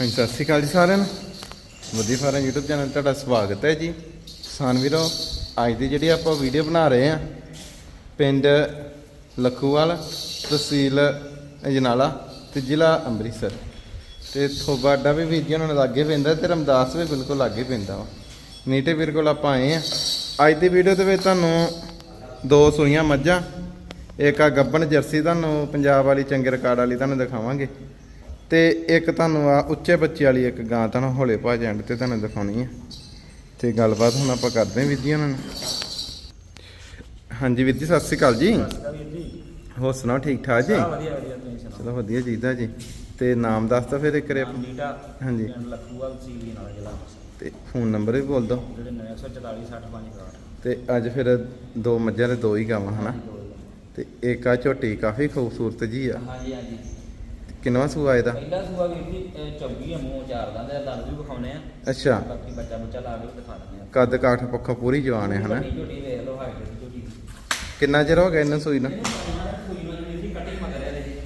ਹਾਂਜੀ, ਸਤਿ ਸ਼੍ਰੀ ਅਕਾਲ ਜੀ ਸਾਰਿਆਂ ਨੂੰ। ਵਧੀਆ ਫਾਰਮ YouTube ਚੈਨਲ ਤੁਹਾਡਾ ਸਵਾਗਤ ਹੈ ਜੀ। ਕਿਸਾਨ ਵੀਰੋ, ਅੱਜ ਦੀ ਜਿਹੜੀ ਆਪਾਂ ਵੀਡੀਓ ਬਣਾ ਰਹੇ ਆ ਪਿੰਡ ਲਖੂਵਾਲ, ਤਹਿਸੀਲ ਅਜਨਾਲਾ ਤੇ ਜ਼ਿਲ੍ਹਾ ਅੰਮ੍ਰਿਤਸਰ। ਤੇ ਥੋਬਾ ਅੱਡਾ ਵੀ ਵੀਰ ਜੀ ਉਹਨਾਂ ਨੂੰ ਲਾਗੇ ਪੈਂਦਾ ਤੇ ਰਮਦਾਸ ਵੀ ਬਿਲਕੁਲ ਲਾਗੇ ਪੈਂਦਾ ਵਾ। ਨੀਟੇ ਵੀਰ ਕੋਲ ਆਪਾਂ ਆਏ ਆ ਅੱਜ ਦੀ ਵੀਡੀਓ ਦੇ ਵਿੱਚ ਤੁਹਾਨੂੰ ਦੋ ਸੂਈਆਂ ਮੱਝਾਂ, ਇੱਕ ਆ ਗੱਬਣ ਜਰਸੀ ਤੁਹਾਨੂੰ ਪੰਜਾਬ ਵਾਲੀ ਚੰਗੇ ਰਿਕਾਰਡ ਵਾਲੀ ਤੁਹਾਨੂੰ ਦਿਖਾਵਾਂਗੇ। ਤੇ ਇੱਕ ਤੁਹਾਨੂੰ ਆ ਉੱਚੇ ਬੱਚੇ ਵਾਲੀ ਇੱਕ ਗਾਂ ਤੁਹਾਨੂੰ ਹੌਲੇ ਭਾਜ ਐਂਡ ਤੇ ਤੁਹਾਨੂੰ ਦਿਖਾਉਣੀ ਹੈ ਤੇ ਗੱਲਬਾਤ ਹੁਣ ਆਪਾਂ ਕਰਦੇ ਹਾਂ ਜੀ ਉਹਨਾਂ ਨਾਲ। ਹਾਂਜੀ ਵੀਰ ਜੀ ਸਤਿ ਸ਼੍ਰੀ ਅਕਾਲ ਜੀ। ਹੋਰ ਸੁਣਾਓ ਠੀਕ ਠਾਕ ਜੀ? ਆ ਵਧੀਆ ਵਧੀਆ ਤੁਸੀਂ ਸੁਣਾਓ? ਚਲੋ ਵਧੀਆ ਜੀ। ਤੇ ਨਾਮ ਦੱਸ ਤਾਂ ਫਿਰ ਇੱਕ। ਡੀਟਾ ਹਾਂਜੀ। ਲੱਖੂਵਾਲ ਨਾਲ ਜ਼ਿਲ੍ਹਾ। ਤੇ ਫੋਨ ਨੰਬਰ ਵੀ ਬੋਲ ਦਿਓ। ਜਿਹੜੇ 944 65 ਤੇ ਅੱਜ ਫਿਰ ਦੋ ਮੱਝਾਂ ਦੇ ਦੋ ਹੀ ਗਾਵਾਂ ਹਨਾ? ਤੇ ਇੱਕ ਆ ਝੋਟੀ ਕਾਫੀ ਖੂਬਸੂਰਤ ਜੀ ਆ। ਹਾਂਜੀ ਹਾਂਜੀ। ਕਿੰਨਵਾ ਸੂਆ ਇਹਦਾ? ਪਹਿਲਾ ਸੂਆ ਵੀਰ ਜੀ ਇਹ ਚੌਗੀ ਆ ਮੂੰਹ ਚਾਰ ਦਾ ਤੇ ਦੰਦ ਵੀ ਵਿਖਾਉਣੇ ਆ। ਅੱਛਾ। ਬਾਕੀ ਬੱਚਾ ਬੱਚਾ ਲਾ ਕੇ ਦਿਖਾ ਦਿੰਦੇ ਆ। ਕੱਦ ਕਾਠ ਪੱਖੋਂ ਪੂਰੀ ਜਵਾਨ ਹੈ ਹਨਾ? ਵੱਡੀ ਝੋਟੀ ਵੇਖ ਲਓ ਹਾਈਟ ਦੀ ਝੋਟੀ ਕਿੰਨਾ ਚਿਰ ਹੋ ਗਿਆ ਇਹਨਾਂ ਸੂਈ ਨੂੰ?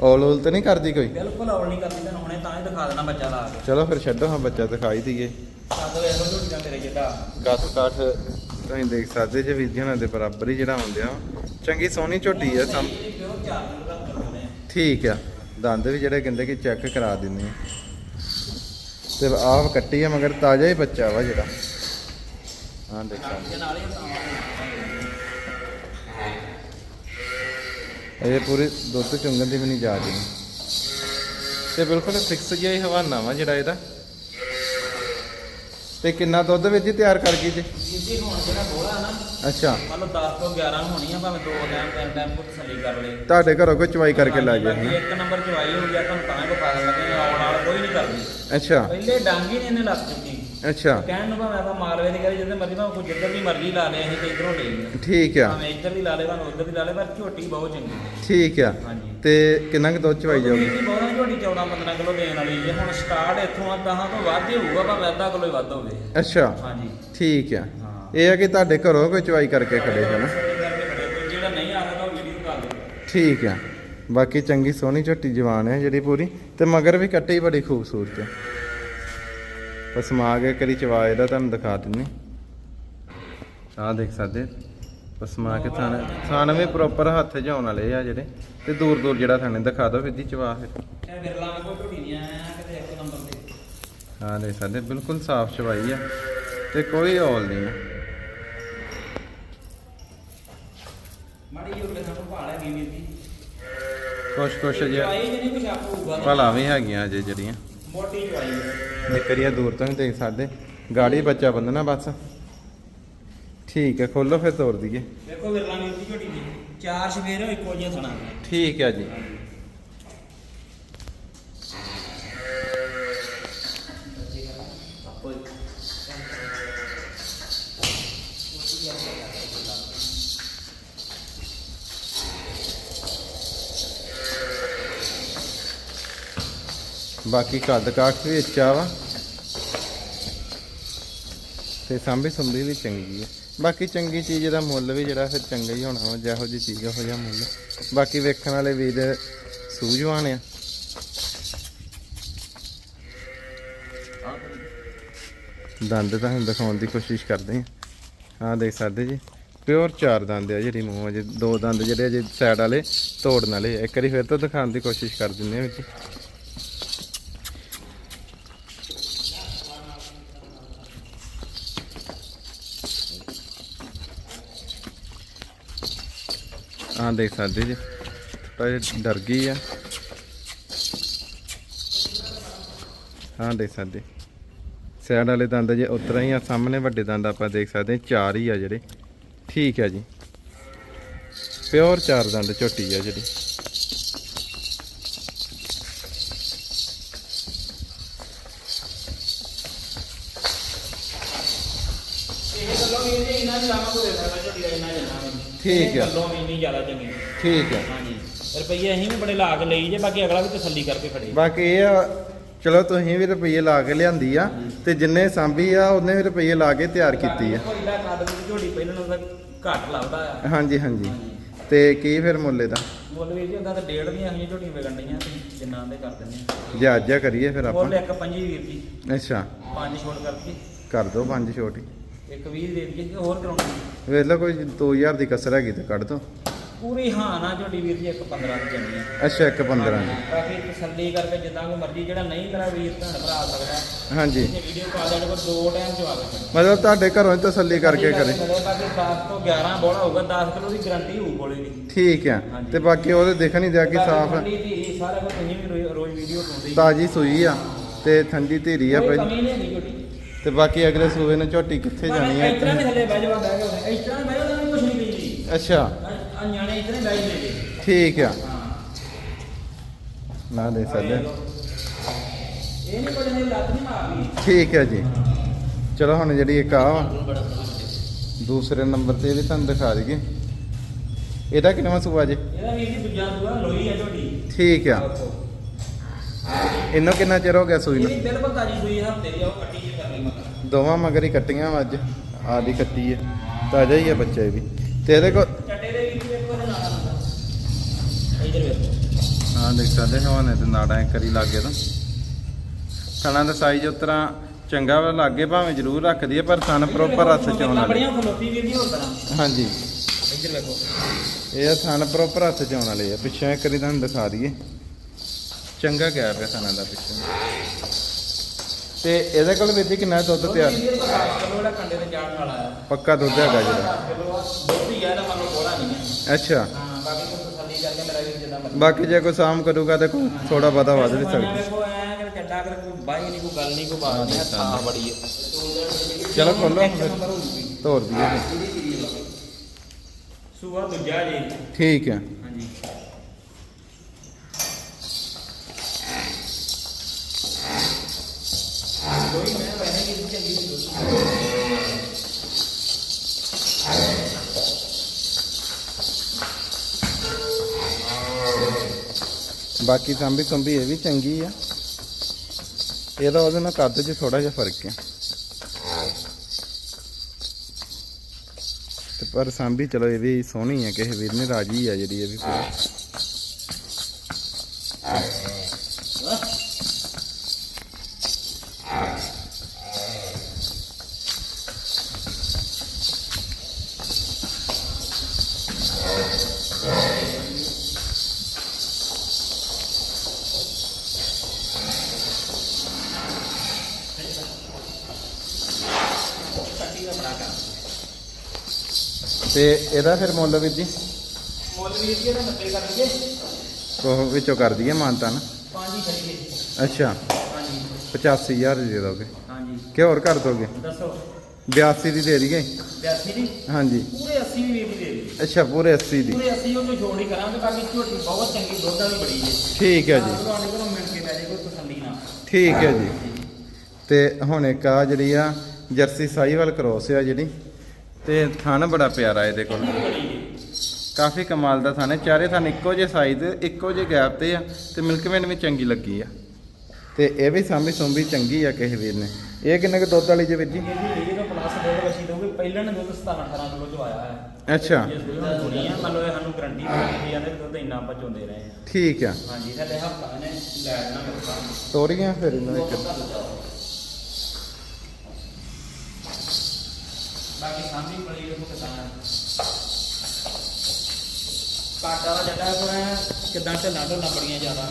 ਔਲ ਔਲ ਤੇ ਨਹੀਂ ਕਰਦੀ ਕੋਈ? ਬਿਲਕੁਲ ਔਲ ਨਹੀਂ ਕਰਦੀ ਤੁਹਾਨੂੰ ਹੁਣੇ ਤਾਂ ਹੀ ਦਿਖਾ ਦੇਣਾ ਬੱਚਾ ਲਾ ਕੇ। ਚਲੋ ਫਿਰ ਛੱਡੋ ਹਾਂ ਬੱਚਾ ਦਿਖਾਈ ਦਈਏ। ਕੱਦ ਵੇਖ ਲਓ ਝੋਟੀ ਦਾ ਤੇਰੇ ਜਿੱਡਾ ਕੱਦ ਕਾਠ ਤੁਸੀਂ ਦੇਖ ਸਕਦੇ ਜੇ ਵੀਰ ਜੀ ਉਹਨਾਂ ਦੇ ਬਰਾਬਰ ਹੀ ਜਿਹੜਾ ਹੁੰਦਿਆ। ਚੰਗੀ ਸੋਹਣੀ ਝੋਟੀ ਆ ਸਮ ਦਾ ਠੀਕ ਆ। ਦੰਦ ਵੀ ਜਿਹੜੇ ਕਹਿੰਦੇ ਕਿ ਚੈੱਕ ਕਰਾ ਦਿੰਦੇ ਆ। ਤੇ ਆਹ ਕੱਟੀ ਆ ਮਗਰ ਤਾਜ਼ਾ ਹੀ ਬੱਚਾ ਵਾ ਜਿਹੜਾ। ਹਾਂ ਦੇਖ। ਇਹ ਪੂਰੇ ਦੁੱਧ ਚੁੰਗਣ ਦੀ ਵੀ ਨਹੀਂ ਜਾ ਰਹੀ। ਤੇ ਬਿਲਕੁਲ ਫਿਕਸ ਜਿਹਾ ਹੀ ਹਵਾਨਾ ਵਾ ਜਿਹੜਾ ਇਹਦਾ। ਤੇ ਕਿੰਨਾ ਦੁੱਧ ਵਿੱਚ ਹੀ ਤਿਆਰ ਕਰ ਗਈ ਜੀ? ਵੀਰ ਜੀ ਹੁਣ ਜਿਹੜਾ ਗੋਲਾ ਨਾ ਅੱਛਾ। ਮੰਨ ਲਓ 10 ਤੋਂ 11 ਹੋਣੀ ਆ ਭਾਵੇਂ ਦੋ ਟਾਈਮ ਤਿੰਨ ਟਾਈਮ ਕੋ ਤਸੱਲੀ ਕਰ ਲੇ ਤੁਹਾਡੇ ਘਰੋਂ ਕੋਈ ਚਵਾਈ ਕਰਕੇ ਲੈ ਗਿਆ ਬਾਕੀ ਇੱਕ ਨੰਬਰ ਚਵਾਈ ਹੋ ਗਿਆ ਤੁਹਾਨੂੰ ਤਾਂ ਹੀ ਬਤਾ ਲੱਗੇ ਆਉਣ ਵਾਲਾ ਕੋਈ ਨਹੀਂ ਕਰਦੀ। ਅੱਛਾ। ਪਹਿਲੇ ਡਾਂਗੀ ਨੇ ਇਹਨੇ ਲੱਗ ਚੁੱਕੀ ਅੱਛਾ। ਕਹਿਣ ਨੂੰ ਭਾਵੇਂ ਆਪਾਂ ਮਾਲਵੇ ਦੀ ਕਰੀ ਜਿੱਦੇ ਮਰਜ਼ੀ ਭਾਵੇਂ ਕੋਈ ਜਿੱਧਰ ਦੀ ਮਰਜ਼ੀ ਲਾ ਲੇ ਅਸੀਂ ਤੇ ਇਧਰੋਂ ਲੈ ਗਏ ਠੀਕ ਆ। ਭਾਵੇਂ ਇੱਧਰ ਦੀ ਲਾ ਲੇ ਭਾਵੇਂ ਉੱਧਰ ਦੀ ਲਾ ਲੇ ਪਰ ਝੋਟੀ ਬਹੁਤ ਚੰਗੀ ਠੀਕ ਆ। ਹਾਂਜੀ। ਤੇ ਕਿੰਨਾ ਕੁ ਦੁੱਧ ਚਵਾਈ ਜਾਊਗੀ? ਜੀ ਬਹੁਤਾਂ ਝੋਟੀ 14 15 ਕਿਲੋ ਦੇਣ ਵਾਲੀ ਜੇ ਹੁਣ ਸਟਾਰਟ ਇੱਥੋਂ ਆ 10 ਤੋਂ ਵੱਧ ਹੀ ਹੋਊਗਾ ਭਾਵੇਂ ਅੱਧਾ ਕਿਲੋ ਹੀ ਵੱਧ ਹੋਵੇ। ਅੱਛਾ। ਹਾਂਜੀ। ਠੀਕ ਆ। ਹਾਂ ਇਹ ਆ ਕਿ ਤੁਹਾਡੇ ਘਰੋਂ ਕੋਈ ਚਵਾਈ ਕਰਕੇ ਖੜੇ ਹੈ ਜਿਹੜਾ ਨਹੀਂ ਆ ਸਕਦਾ ਉਹ ਵੀਡੀਓ ਕਰ ਦਿਓ ਠੀਕ ਆ। ਬਾਕੀ ਚੰਗੀ ਸੋਹਣੀ ਝੱਟੀ ਜਵਾਨ ਹੈ ਜਿਹੜੀ ਪੂਰੀ ਤੇ ਮਗਰ ਵੀ ਕੱਟੇ ਹੀ ਬੜੀ ਖੂਬਸੂਰਤ ਹੈ ਮਾ ਕੇ ਕਰੀ ਚਵਾ ਇਹਦਾ, ਤੁਹਾਨੂੰ ਦਿਖਾ ਦਿੰਨੇ। ਆਹ ਦੇਖ ਸਕਦੇ। ਪਸਮਾ ਕੇ ਥਾਣੇ ਥਾਣੇ ਵੀ ਪ੍ਰੋਪਰ ਹੱਥ ਜਾਉਣ ਵਾਲੇ ਆ ਜਿਹੜੇ। ਤੇ ਦੂਰ ਦੂਰ ਜਿਹੜਾ ਥਾਣੇ ਦਿਖਾ ਦੋ ਫਿੱਦੀ ਚਵਾ ਫਿਰ। ਇਹ ਵਿਰਲਾ ਵਾਂਗੂ ਝੋਟੀ ਕਿਤੇ ਇੱਕ ਨੰਬਰ ਤੇ ਆਹ ਦੇਖ ਸਕਦੇ, ਬਿਲਕੁਲ ਸਾਫ਼ ਚਵਾਈ ਆ ਤੇ ਕੋਈ ਔਲ ਨਹੀਂ ਆ ਮਾੜੀ ਜਿਹੀ ਉਰਲੇ ਸਾਨੂੰ ਭਾਲ ਹੈਗੀ ਵੀਰ ਜੀ ਕੁਛ ਕੁਛ ਜੇ ਭਲਾ ਵੀ ਹੈਗੀਆਂ ਅਜੇ ਜਿਹੜੀਆਂ। ਮੋਟੀ ਚਵਾਈ ਹੈ ਨਿਕਰੀਆ ਦੂਰ ਤੋਂ ਹੀ ਦੇਖ ਸਕਦੇ। ਗਾੜੀ ਬੱਚਾ ਬੰਦਨਾ ਬਸ। ਠੀਕ ਹੈ ਖੋਲੋ ਫਿਰ ਤੋੜ ਦਈਏ। ਦੇਖੋ ਵਿਰਲਾ ਵੀਰ ਦੀ ਝੋਟੀ ਦੀ ਚਾਰ ਸਵੇਰੇ ਇੱਕੋ ਜਿਹਾ ਥਣਾ ਠੀਕ ਹੈ ਜੀ। ਬਾਕੀ ਕੱਦ ਕਾਠ ਵੀ ਉੱਚਾ ਵਾ। ਤੇ ਸਾਂਭੀ ਸੁੰਭੀ ਵੀ ਚੰਗੀ ਹੈ ਬਾਕੀ ਚੰਗੀ ਚੀਜ਼ ਦਾ ਮੁੱਲ ਵੀ ਜਿਹੜਾ ਫਿਰ ਚੰਗਾ ਹੀ ਹੋਣਾ ਵਾ, ਜਿਹੋ ਜਿਹੀ ਚੀਜ਼ ਉਹੋ ਜਿਹਾ ਮੁੱਲ ਬਾਕੀ ਵੇਖਣ ਵਾਲੇ ਵੀਰ ਸੂਝਵਾਨ ਆ। ਦੰਦ ਤਾਂ ਹੁਣ ਦਿਖਾਉਣ ਦੀ ਕੋਸ਼ਿਸ਼ ਕਰਦੇ ਆ। ਆਹ ਦੇਖ ਸਕਦੇ ਜੀ, ਪਿਓਰ ਚਾਰ ਦੰਦ ਆ ਜਿਹੜੀ ਮੂੰਹ ਅਜੇ ਦੋ ਦੰਦ ਜਿਹੜੇ ਅਜੇ ਸਾਈਡ ਵਾਲੇ ਤੋੜਨ ਵਾਲੇ ਇੱਕ ਵਾਰੀ ਫਿਰ ਤੋਂ ਦਿਖਾਉਣ ਦੀ ਕੋਸ਼ਿਸ਼ ਕਰ ਦਿੰਦੇ ਆ ਵਿੱਚ। ਆਹ ਦੇਖ ਸਕਦੇ ਜੀ। ਥੋੜਾ ਜਿਹਾ ਡਰ ਗਈ ਆ। ਹਾਂ, ਦੇਖ ਸਕਦੇ। ਸਾਈਡ ਵਾਲੇ ਦੰਦ ਜੇ ਉਤਰਾ ਹੀ ਆ, ਸਾਹਮਣੇ ਵੱਡੇ ਦੰਦ ਆਪਾਂ ਦੇਖ ਸਕਦੇ ਚਾਰ ਹੀ ਆ ਜਿਹੜੇ। ਠੀਕ ਹੈ ਜੀ। ਪਿਓਰ ਚਾਰ ਦੰਦ, ਝੋਟੀ ਆ ਜਿਹੜੀ ਇਹ ਗੱਲੋਂ ਵੀਰ ਜੀ ਇਹਨਾਂ ਦੀ ਲਾਮਾ ਕੋ ਦੇ ਸਕਦਾ ਝੋਟੀ ਦਾ ਇੰਨਾ ਜਨਾ ਠੀਕ ਆ। ਗੱਲੋਂ ਵੀ ਇੰਨੀ ਜ਼ਿਆਦਾ ਚੰਗੀ। ਠੀਕ ਹੈ ਹਾਂਜੀ। ਰੁਪਈਏ ਅਸੀਂ ਵੀ ਬੜੇ ਲਾ ਕੇ ਲਈ ਜੇ ਬਾਕੀ ਅਗਲਾ ਵੀ ਤਸੱਲੀ ਕਰਕੇ ਖੜੇ ਬਾਕੀ ਇਹ ਆ ਚਲੋ ਤੁਸੀਂ ਵੀ ਰੁਪਈਏ ਲਾ ਕੇ ਲਿਆਂਦੀ ਆ ਤੇ ਜਿੰਨੇ ਸਾਂਭੀ ਆ ਉਹਨੇ ਵੀ ਰੁਪਈਏ ਲਾ ਕੇ ਤਿਆਰ ਕੀਤੀ ਆ। ਕੋਈ ਦਾ ਕੱਦ ਦੀ ਝੋਟੀ ਪਹਿਲਾਂ ਨਾਲੋਂ ਤਾਂ ਘੱਟ ਲੱਭਦਾ ਆ। ਹਾਂਜੀ ਹਾਂਜੀ। ਤੇ ਕੀ ਫਿਰ ਮੁੱਲ ਇਹਦਾ? ਮੁੱਲ ਵੀਰ ਜੀ ਉਹਦਾ ਤਾਂ ਡੇਢ ਦੀਆਂ ਅਸੀਂ ਝੋਟੀਆਂ ਵਿਕਣ ਡੀਆਂ ਅਸੀਂ ਜਿੰਨਾ ਦੇ ਕਰ ਦਿੰਦੇ ਆ। ਜੇ ਅੱਜ ਆ ਕਰੀਏ ਫਿਰ ਮੁੱਲ ਆਪਾਂ ਇੱਕ ਪੰਜੀ ਵੀਰ ਜੀ। ਅੱਛਾ। ਪੰਜ ਛੋਟ ਕਰਕੇ। ਕਰ ਦੋ ਪੰਜ ਛੋਟੀ। ਇੱਕ 20 ਦੇ ਦਈਏ ਹੋਰ ਕਰਾਉਣੀ ਵੇਖ ਲਓ ਕੋਈ 2000 ਦੀ ਕਸਰ ਹੈਗੀ ਤੇ ਕੱਢ ਦੋ। ਪੂਰੀ ਹਾਂ ਨਾ ਝੋਟੀ ਵੀਰ ਜੀ ਇੱਕ 15 ਦੀ ਜਾਂਦੀ ਆ। ਅੱਛਾ ਇੱਕ 15 ਦੀ। ਬਾਕੀ ਤਸੱਲੀ ਕਰਕੇ ਜਿੱਦਾਂ ਕੋਈ ਮਰਜ਼ੀ ਜਿਹੜਾ ਨਹੀਂ ਮੇਰਾ ਵੀਰ ਭੈਣ ਭਰਾ ਆ ਸਕਦਾ। ਹਾਂਜੀ। ਇਹ ਵੀਡੀਓ ਪਾ ਦੇਣ ਕੋਲ ਦੋ ਟਾਈਮ ਜਵਾਬ ਮਤਲਬ ਤੁਹਾਡੇ ਘਰੋਂ ਹੀ ਤਸੱਲੀ ਕਰਕੇ ਕਰੇ। ਬਾਕੀ 10 ਤੋਂ 11 ਬੋਲਾ ਹੋਊਗਾ 10 ਕਿਲੋ ਦੀ ਗਾਰੰਟੀ ਹੋਊ ਕੋਲੇ ਦੀ। ਠੀਕ ਆ। ਤੇ ਬਾਕੀ ਉਹਦੇ ਦੇਖਣ ਹੀ ਦਿਆ ਕਿ ਸਾਫ਼ ਠੰਡੀ ਧੀਰੀ ਸਾਰਾ ਕੁਝ ਤੁਸੀਂ ਵੀ ਰੋਜ਼- ਰੋਜ਼ ਵੀਡੀਓ ਪਾਉਂਦੇ ਤਾਜੀ ਸੂਈ ਆ ਤੇ ਠੰਡੀ ਧੀਰੀ ਆ ਕੋਈ ਪਹਿਲਾਂ। ਕਮੀ ਨਹੀਂ ਹੈਗੀ ਝੋਟੀ ਤੇ ਬਾਕੀ ਅਗਲੇ ਸੂਏ ਨੂੰ ਝੋਟੀ ਕਿੱਥੇ ਜਾਣੀ ਇਸ ਤਰ੍ਹਾਂ ਹੈ ਵੀ ਥੱਲੇ ਬਹਿ ਜਾਵਾ ਬਹਿ ਗਿਆ ਇਸ ਤਰ੍ਹਾਂ ਬਹਿ ਜਾਵਾ ਕੁਝ ਨਹੀਂ ਪੈਂਦੀ ਅੱਛਾ। ਆ ਨਿਆਣੇ ਇਸ ਤਰ੍ਹਾਂ ਬਹਿ ਜਾਂਦੇ ਠੀਕ ਆ। ਹਾਂ। ਨਾ ਦੇ ਸਕਦੇ। ਇਹ ਨਹੀਂ ਪੜਨੇ ਲੱਤ ਨਹੀਂ ਮਾਰਦੀ ਠੀਕ ਹੈ ਜੀ। ਚਲੋ ਹੁਣ ਜਿਹੜੀ ਇੱਕ ਆ ਵਾ ਦੂਸਰੇ ਨੰਬਰ ਤੇ ਇਹ ਵੀ ਤੁਹਾਨੂੰ ਦਿਖਾ ਦਈਏ। ਇਹਦਾ ਕਿੰਨਾ ਸੂਆ ਜੇ? ਇਹਦਾ ਵੀਰ ਜੀ ਦੂਜਾ ਦੂਆ ਲੋਈ ਆ ਝੋਟੀ। ਠੀਕ ਆ। ਇਹਨੂੰ ਕਿੰਨਾ ਚਿਰ ਹੋ ਗਿਆ ਸੂਈ ਨੂੰ? ਇਹਦੀ ਬਿਲਕੁਲ ਤਾਜੀ ਸੂਈ ਹਫ਼ਤੇ ਦੀ ਆ, ਉਹ ਕੱਟੀ ਦੋਵਾਂ ਮਗਰ ਹੀ ਕੱਟੀਆਂ ਵਾ ਅੱਜ ਆਦੀ ਕੱਟੀ ਹੈ ਤਾਜ਼ਾ ਹੀ ਆ ਬੱਚਾ ਇਹ ਵੀ। ਤੇ ਇਹਦੇ ਕੋਲ ਚੱਟੇ ਦੇ ਵਾਰ ਨਾਲ ਆਉਂਦਾ ਇਧਰ ਵੇਖੋ। ਹਾਂ ਦੇਖ ਸਕਦੇ ਹਵਾਨੇ ਤੇ ਨਾੜਾਂ ਇੱਕ ਵਾਰੀ ਲੱਗੇ ਤਾਂ। ਥਣਾ ਦਾ ਸਾਈਜ਼ ਉਤਰਾ ਚੰਗਾ ਵਾ ਲਾਗੇ ਭਾਵੇਂ ਜ਼ਰੂਰ ਰੱਖਦੀ ਹੈ ਪਰ ਥਣ ਪ੍ਰੋਪਰ ਹੱਥ ਚ ਆਉਣ ਵਾਲੀ ਹਾਂਜੀ। ਇਧਰ ਵੇਖੋ। ਇਹ ਆ ਥਣ ਪ੍ਰੋਪਰ ਹੱਥ ਚ ਆਉਣ ਵਾਲੇ ਆ। ਪਿੱਛੇ ਇੱਕ ਵਾਰੀ ਤੁਹਾਨੂੰ ਦਿਖਾ ਦਈਏ। ਚੰਗਾ ਗਿਆ ਪਿਆ ਥਣਾ ਦਾ ਪਿੱਛੇ। ਤੇ ਇਹਦੇ ਕੋਲ ਵਿੱਚ ਕਿੰਨਾ ਦੁੱਧ ਤਿਆਰ? ਵੀਰ ਜੀ ਦਾ 10 ਕਿਲੋ ਜਿਹੜਾ ਕੰਡੇ ਤੇ ਜਾਣ ਵਾਲਾ ਆ ਪੱਕਾ ਦੁੱਧ ਹੈਗਾ ਜਿਹੜਾ। 10 ਕਿਲੋ ਆ, ਦੁੱਧ ਹੀ ਤਾਂ ਮੰਨ ਨਹੀਂ ਹੈ। ਅੱਛਾ। ਹਾਂ ਬਾਕੀ ਕੋਈ ਤਸੱਲੀ ਕਰਕੇ ਮੇਰਾ ਵੀਰ ਜਿੰਨਾ ਮਰਜ਼ੀ। ਬਾਕੀ ਜੇ ਕੋਈ ਸਾਮ ਕਰੂਗਾ ਤੇ ਕੋਈ ਥੋੜਾ ਬਹੁਤਾ ਵੱਧ ਵੀ ਸਕਦਾ। ਵੇਖੋ ਐ ਕਿ ਚੱਡਾ ਕਰ ਕੋਈ ਬਾਈ ਨਹੀਂ ਕੋਈ ਗੱਲ ਨਹੀਂ ਕੋਈ ਬਾਤ ਨਹੀਂ ਥਾਂ ਬੜੀ ਹੈ। ਚਲੋ ਖੋਲੋ ਤੋਰ ਦਈਏ। ਸੂਆ ਦੂਜਾ ਜੀ। ਠੀਕ ਹੈ। ਹਾਂਜੀ। ਬਾਕੀ ਸੰਭੀ ਸੰਭੀ ਇਹ ਵੀ ਚੰਗੀ ਆ। ਇਹਦਾ ਉਹਦੇ ਨਾਲ ਕੱਦ 'ਚ ਥੋੜਾ ਜਿਹਾ ਫ਼ਰਕ ਹੈ ਤੇ ਪਰ ਸਾਂਭੀ ਚਲੋ ਇਹ ਵੀ ਸੋਹਣੀ ਹੈ ਕਿਸੇ ਵੀਰ ਨੇ ਰਾਜੀ ਆ ਜਿਹੜੀ ਇਹ ਵੀ। ਪੂਰੀ ਤੇ ਇਹਦਾ ਫਿਰ ਮੁੱਲ ਵੀਰ ਜੀ? ਮੁੱਲ ਵੀਰ ਜੀ ਇਹਦਾ 90 ਕਰ ਲਈਏ ਉਹ ਵਿੱਚੋਂ ਕਰ ਦਈਏ ਮਾਨਤਾ ਨਾ? ਪੰਜ ਹੀ ਖੜੀਏ ਅੱਛਾ। ਹਾਂਜੀ। 85000 ਦੇ ਦੋਗੇ। ਹਾਂਜੀ। ਕਿ ਹੋਰ ਕਰ ਦੋਗੇ? ਦੱਸੋ। 82 ਦੀ ਦੇ ਦਈਏ। 82 ਦੀ? ਹਾਂਜੀ। ਪੂਰੇ 80 ਵੀ ਦੀ ਦੇ। ਅੱਛਾ ਪੂਰੇ 80 ਦੀ। ਪੂਰੇ 80 ਉਹ ਤੋਂ ਛੋੜ ਹੀ ਕਰਾਂਗੇ ਬਾਕੀ ਝੋਟੀ ਬਹੁਤ ਚੰਗੀ ਦੁੱਧ ਵਾਲੀ ਬੜੀ ਹੈ। ਠੀਕ ਹੈ ਜੀ। ਤੁਹਾਡੇ ਕੋਲੋਂ ਮਿਲ ਕੇ ਲੈ ਜੇ ਕੋਈ ਤਸੱਲੀ ਨਾ ਠੀਕ ਹੈ ਜੀ। ਤੇ ਹੁਣ ਇੱਕ ਆ ਜਿਹੜੀ ਆ ਜਰਸੀ ਸਾਈਵਾਲ ਕ੍ਰੋਸ ਆ ਜਿਹੜੀ ਤੇ ਥਣ ਬੜਾ ਪਿਆਰਾ ਇਹਦੇ ਕੋਲ। ਕਾਫੀ ਕਮਾਲ ਦਾ ਥਣ ਹੈ। ਚਾਰੇ ਥਣ ਇੱਕੋ ਜਿਹੇ ਸਾਈਜ਼ ਇੱਕੋ ਜਿਹੇ ਗੈਪ ਤੇ ਆ ਤੇ ਮਿਲਕਮੈਨ ਵੀ ਚੰਗੀ ਲੱਗੀ ਆ। ਤੇ ਇਹ ਵੀ ਸਾਂਭੀ ਸੁੰਭੀ ਚੰਗੀ ਆ ਕਿਸੇ ਵੀਰ ਨੇ। ਇਹ ਕਿੰਨੇ ਕੁ ਦੁੱਧ ਵਾਲੀ ਜੇ ਵੀਰ ਜੀ? ਇਹਦੀ ਵੀਡੀਓ ਤੋਂ ਪਲੱਸ ਦੁੱਧ ਵਸੀ ਦੋਗੇ ਪਹਿਲਾਂ ਨੇ ਦੁੱਧ 17 18 ਕਿਲੋ ਚ ਆਇਆ ਹੈ ਅੱਛਾ। ਜੇ ਦੁੱਧ ਹੋਣੀ ਆ। ਮੰਨ ਲਓ ਇਹ ਸਾਨੂੰ ਗਰੰਟੀ ਮਿਲਦੀ ਜਾਂਦੇ ਦੁੱਧ ਇੰਨਾ ਆਪਾਂ ਚੋਂਦੇ ਰਹੇ ਆ। ਠੀਕ ਆ। ਹਾਂਜੀ ਥੱਲੇ ਹਫਤਾ ਨੇ ਲੈ ਜਾਣਾ ਮੇਰੇ ਕੋਲ ਤੋਰੀਆਂ ਫਿਰ ਇਹਨਾਂ ਵਿੱਚ ਬਾਕੀ ਸਾਂਭੀ ਪੜੀ ਵੇਖੋ ਕਿਦਾਂ ਹੈ ਕਾਟਾ ਦਾ ਜੱਟਾ ਕੋਲ ਕਿਦਾਂ ਢੱਲਾਂ ਢੋਲਾਂ ਬੜੀਆਂ ਜ਼ਿਆਦਾ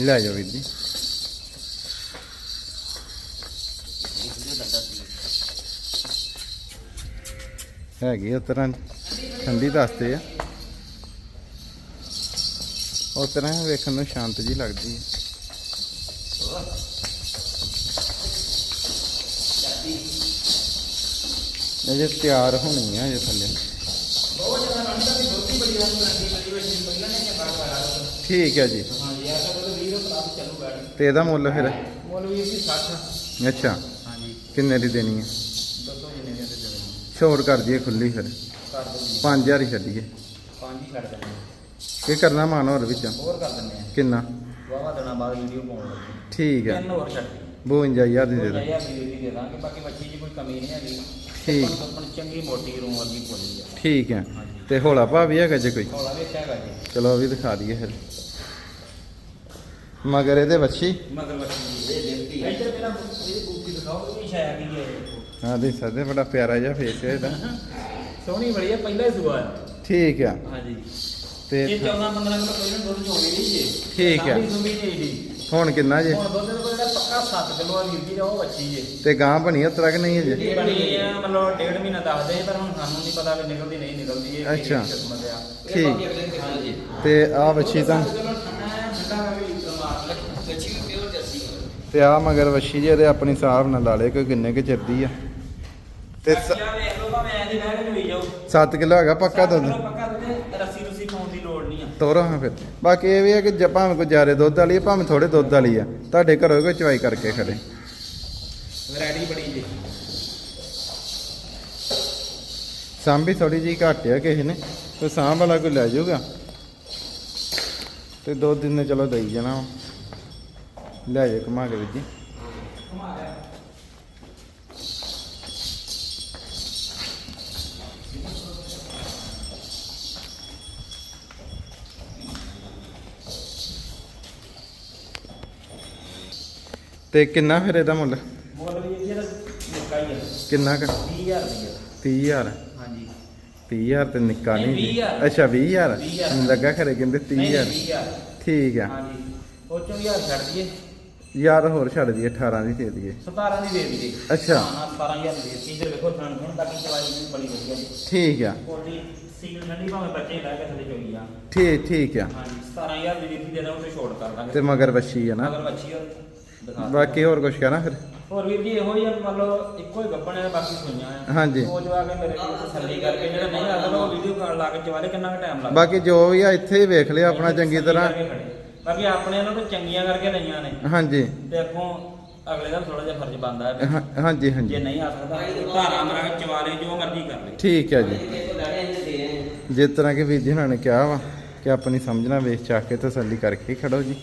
ਲੈ ਜਾਓ ਵੀਰ ਜੀ ਹੈਗੀ ਉਸ ਤਰ੍ਹਾਂ ਠੰਡੀ ਦੱਸਦੇ ਆ ਉਸ ਤਰ੍ਹਾਂ ਵੇਖਣ ਨੂੰ ਸ਼ਾਂਤ ਜੀ ਲੱਗਦੀ ਹੈ। ਇਹ ਜੇ ਤਿਆਰ ਹੋਣੀ ਆ ਜੇ ਥੱਲੇ। ਠੀਕ ਹੈ ਜੀ। ਹਾਂਜੀ ਇਹ ਤਾਂ ਦੁੱਧ 20 ਪਲੱਸ ਚੱਲੂਗਾ ਤੇ ਇਹਦਾ ਮੁੱਲ ਫਿਰ? ਮੁੱਲ ਵੀ ਸੀ 60 ਅੱਛਾ। ਹਾਂਜੀ ਕਿੰਨੇ ਦੀ ਦੇਣੀ ਹੈ? ਦੱਸੋ ਜਿੰਨੇ ਦੇ ਦੇ ਛੋੜ ਕਰ ਦਈਏ ਖੁੱਲੀ ਫਿਰ। ਕਰ ਦੋ 5000 ਹੀ ਛੱਡੀਏ। ਪੰਜ ਹੀ ਛੱਡ ਦਿੰਦੇ ਹਾਂ। ਕੀ ਕਰਨਾ ਮਾਨ ਹੋਰ ਵਿੱਚ? ਹੋਰ ਕਰ ਦਿੰਦੇ ਆ। ਕਿੰਨਾ? ਵਾਵਾ ਦਿਨਾਂ ਬਾਅਦ ਵੀਡੀਓ ਪਾਉਣ ਲੱਗੇ। ਠੀਕ ਹੈ ਤਿੰਨ ਹੋਰ ਛੱਡ 52000 ਦੀ ਦੇ ਦੇ 52000 ਦੀ ਦੇ ਦਾਂਗੇ ਬਾਕੀ ਬੱਚੀ ਦੀ ਕੋਈ ਕਮੀ ਨਹੀਂ ਹੈਗੀ। ਠੀਕ। ਸੁੱਕਣ ਸੁੱਕਣ ਚੰਗੀ ਮੋਟੀ ਰੂਮ ਵਰਗੀ ਬੋਲੀ ਆ। ਠੀਕ ਹੈ ਤੇ ਹੌਲਾ ਭਾ ਵੀ ਹੈਗਾ ਜੇ ਕੋਈ? ਹੌਲਾ ਵੇਖਿਆ ਹੈਗਾ ਜੀ। ਚਲੋ ਉਹ ਵੀ ਦਿਖਾ ਦਈਏ ਫਿਰ। ਮਗਰ ਇਹਦੇ ਵੱਛੀ ਮਗਰ ਬੱਚੀ ਦੀ ਇਹ ਦੇਖਦੀ ਇੱਧਰ ਪਹਿਲਾਂ ਇਹ ਬੂਟੀ ਦਿਖਾਓ ਇਹ ਛਾਇਆ ਕੀ ਹੈ ਇਹ? ਹਾਂ ਦੇਖ ਸਕਦੇ ਬੜਾ ਪਿਆਰਾ ਜਿਹਾ ਫੇਸ ਹੈ ਇਹਦਾ। ਸੋਹਣੀ ਬੜੀ ਹੈ ਪਹਿਲਾ ਹੀ ਸੂਆ ਹੈ ਠੀਕ ਆ। ਹਾਂਜੀ। ਤੇ ਇਹ 14 15 ਕਿਲੋ ਪਹਿਲਾਂ ਦੁੱਧ ਚੋਣੀ ਨਹੀਂ ਜੀ ਠੀਕ ਹੈ। ਸਾਡੀ ਸੁੰਬੀ ਨਹੀਂ ਜੀ ਹੁਣ ਕਿੰਨਾ ਜੇ? ਹੁਣ ਦੁੱਧ ਦਾ ਜਿਹੜਾ ਪੱਕਾ 7 ਕਿਲੋ ਆ ਵੀਰ ਜੀ ਦਾ ਉਹ ਬੱਚੀ ਜੇ। ਤੇ ਗਾਂ ਬਣੀ ਉਤਰਾ ਕਿ ਨਹੀਂ ਅਜੇ? ਇਹ ਬਣੀ ਆ ਮਤਲਬ ਡੇਢ ਮਹੀਨਾ ਦੱਸਦੇ ਪਰ ਹੁਣ ਸਾਨੂੰ ਨਹੀਂ ਪਤਾ ਵੀ ਨਿਕਲਦੀ ਨਹੀਂ ਨਿਕਲਦੀ ਇਹ ਅੱਛਾ। ਕਿਹੜੀ ਕਿਸਮਤ ਆ। ਠੀਕ। ਤੇ ਆ ਤਾਂ? ਬੱਚੀ ਜਰਸੀ ਤੇ ਆ ਮਗਰ ਵੱਛੀ ਜੇ ਇਹਦੇ ਆਪਣੀ ਹਿਸਾਬ ਨਾਲ ਲਾ ਲੇ ਕੋਈ ਕਿੰਨੇ ਕੁ ਚਿਰਦੀ ਆ? ਤੇ ਬੱਚਾ ਵੇਖ ਲਓ ਭਾਵੇਂ ਐਂ ਦੀ ਬਹਿ ਕੇ ਹੋਈ ਜਾਓ। 7 ਕਿਲੋ ਹੈਗਾ ਪੱਕਾ ਦੁੱਧ? ਚਲੋ ਪੱਕਾ ਦੁੱਧ ਰੱਸੀ ਰੁੱਸੀ ਪਾਉਣ ਦੀ ਲੋੜ ਨਹੀਂ ਆ ਤੋਰੋ ਹਾਂ ਫਿਰ। ਬਾਕੀ ਇਹ ਵੀ ਹੈ ਕਿ ਜੇ ਭਾਵੇਂ ਕੋਈ ਜ਼ਿਆਦਾ ਦੁੱਧ ਵਾਲੀ ਹੈ ਭਾਵੇਂ ਥੋੜੇ ਦੁੱਧ ਵਾਲੀ ਆ ਤੁਹਾਡੇ ਘਰੋਂ ਕੋਈ ਚਵਾਈ ਕਰਕੇ ਖੜੇ। ਵੈਰਾਈਟੀ ਬੜੀ ਜੀ। ਸਾਂਭੀ ਥੋੜੀ ਜੀ ਘੱਟ ਆ ਕਿਸੇ ਨੇ ਕੋਈ ਸਾਂਭ ਵਾਲਾ ਕੋਈ ਲੈ ਜਾਊਗਾ। ਤੇ ਦੋ ਦਿਨ ਨੇ ਚਲੋ ਦੇਈ ਜਾਣਾ ਵਾ। ਲੈ ਜਾ ਕਮਾ ਕੇ ਵੀਰ ਜੀ। ਤੇ ਕਿੰਨਾ ਫਿਰ ਇਹਦਾ ਮੁੱਲ? ਮੁੱਲ ਵੀ ਜੀ ਇਹਦਾ ਨਿੱਕਾ ਹੀ ਆ। ਕਿੰਨਾ ਕ? 20000 ਦੀ ਆ 30000 ਹਾਂਜੀ। 30000 ਤੇ ਨਿੱਕਾ ਨਹੀਂ, ਨਹੀਂ 20,000 ਅੱਛਾ 20000 20,000 ਮੈਨੂੰ ਲੱਗਾ ਖਰੇ ਕਹਿੰਦੇ ਨਹੀਂ 30000 ਨਹੀਂ, 20000 ਠੀਕ ਆ। ਹਾਂਜੀ। ਉਹ ਚੋਂ 1000 ਛੱਡ ਦਈਏ। ਯਾਰ ਹੋਰ ਛੱਡ ਦਈਏ 18 ਦੀ ਦੇ ਦਈਏ। 17 ਦੀ ਦੇ ਦਈਏ। ਅੱਛਾ। ਹਾਂ 17000 ਦੀ ਦੇ ਇਧਰ ਵੇਖੋ ਥਣ ਥਣ ਤੱਕ ਚਵਾਈ ਵੀ ਬੜੀ ਵਧੀਆ ਜੀ। ਠੀਕ ਆ। ਕੋਟੀ ਸੀਲ ਠੰਡੀ ਭਾਵੇਂ ਬੱਚੇ ਲੈ ਕੇ ਥੱਲੇ ਚੋਈ ਆ ਠੀਕ ਠੀਕ ਆ। ਹਾਂਜੀ 17000 ਦੀ ਦਿੱਤੀ ਦੇ ਦਾਂ ਉਹ ਛੋਟ ਕਰ ਦਾਂਗੇ। ਤੇ ਮਗਰ ਵੱਛੀ ਆ ਨਾ। ਅਗਰ ਬੱਚੀ ਹੋਰ ਦਿਖਾ। ਬਾਕੀ ਹੋਰ ਕੁਝ ਕਹਿਣਾ ਫਿਰ? ਹੋਰ ਵੀਰ ਜੀ ਇਹੋ ਹੀ ਆ ਮੰਨ ਲਓ ਇੱਕੋ ਹੀ ਗੱਪਣ ਹੈ ਬਾਕੀ ਸੁਈਆਂ ਆ। ਹਾਂਜੀ। ਉਹ ਜਵਾ ਕੇ ਮੇਰੇ ਕੋਲ ਤਸੱਲੀ ਕਰਕੇ ਜਿਹੜਾ ਨਹੀਂ ਆਦਾ ਉਹ ਵੀਡੀਓ ਕਾਲ ਲਾ ਕੇ ਚਵਾਲੇ ਕਿੰਨਾ ਕੁ ਟਾਈਮ ਲੱਗਦਾ। ਬਾਕੀ ਜੋ ਵੀ ਆ ਇੱਥੇ ਹੀ ਵੇਖ ਲਿਆ ਆਪਣਾ ਚੰਗੀ ਤਰ੍ਹਾਂ। ਕਰਕੇ ਖੜੇ। ਬਾਕੀ ਆਪਣੇ ਨਾਲ ਤਾਂ ਚੰਗੀਆਂ ਕਰਕੇ ਲਈਆਂ ਨੇ। ਹਾਂਜੀ। ਤੇ ਅੱਗੋਂ ਅਗਲੇ ਦਾ ਥੋੜਾ ਜਿਹਾ ਫਰਜ਼ ਬਣਦਾ ਹੈ ਹਾਂ- ਹਾਂਜੀ ਜੇ ਹਾਂਜੀ ਨਹੀਂ ਆ ਸਕਦਾ ਧਾਰਾ ਮਰਾ ਕੇ ਚਵਾਲੇ ਜੋ ਮਰਜ਼ੀ ਕਰ ਲੈ। ਠੀਕ ਹੈ ਜੀ। ਜਿਸ ਤਰ੍ਹਾਂ ਕਿ ਵੀਰ ਜੀ ਹੁਣਾਂ ਨੇ ਕਿਹਾ ਵਾ ਕਿ ਆਪਣੀ ਸਮਝਣਾ ਵੇਖ ਚੱਕ ਕੇ ਤਸੱਲੀ ਕਰਕੇ ਹੀ ਖੜੋ ਜੀ।